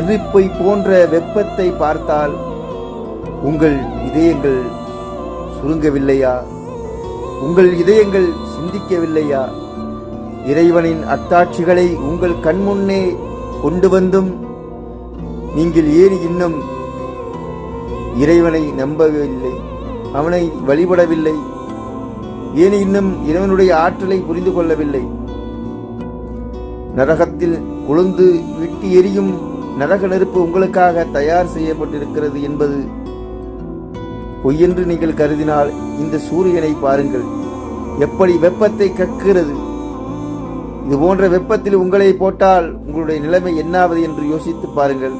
நெருப்பை போன்ற வெப்பத்தை பார்த்தால் உங்கள் இதயங்கள் சுருங்கவில்லையா? உங்கள் இதயங்கள் சிந்திக்கவில்லையா? இறைவனின் அத்தாட்சிகளை உங்கள் கண்முன்னே கொண்டு வந்தும் நீங்கள் ஏறி இன்னும் இறைவனை நம்பவில்லை அவனை வழிபடவில்லை ஏன் இன்னும் இறைவனுடைய ஆற்றலை புரிந்து கொள்ளவில்லை. நரகத்தில் கொழுந்து விட்டு எரியும் நரக நெருப்பு உங்களுக்காக தயார் செய்யப்பட்டிருக்கிறது என்பது பொய்யென்று நீங்கள் கருதினால் இந்த சூரியனை பாருங்கள். எப்படி வெப்பத்தை கக்குகிறது? இது போன்ற வெப்பத்தில் உங்களை போட்டால் உங்களுடைய நிலைமை என்னாவது என்று யோசித்து பாருங்கள்.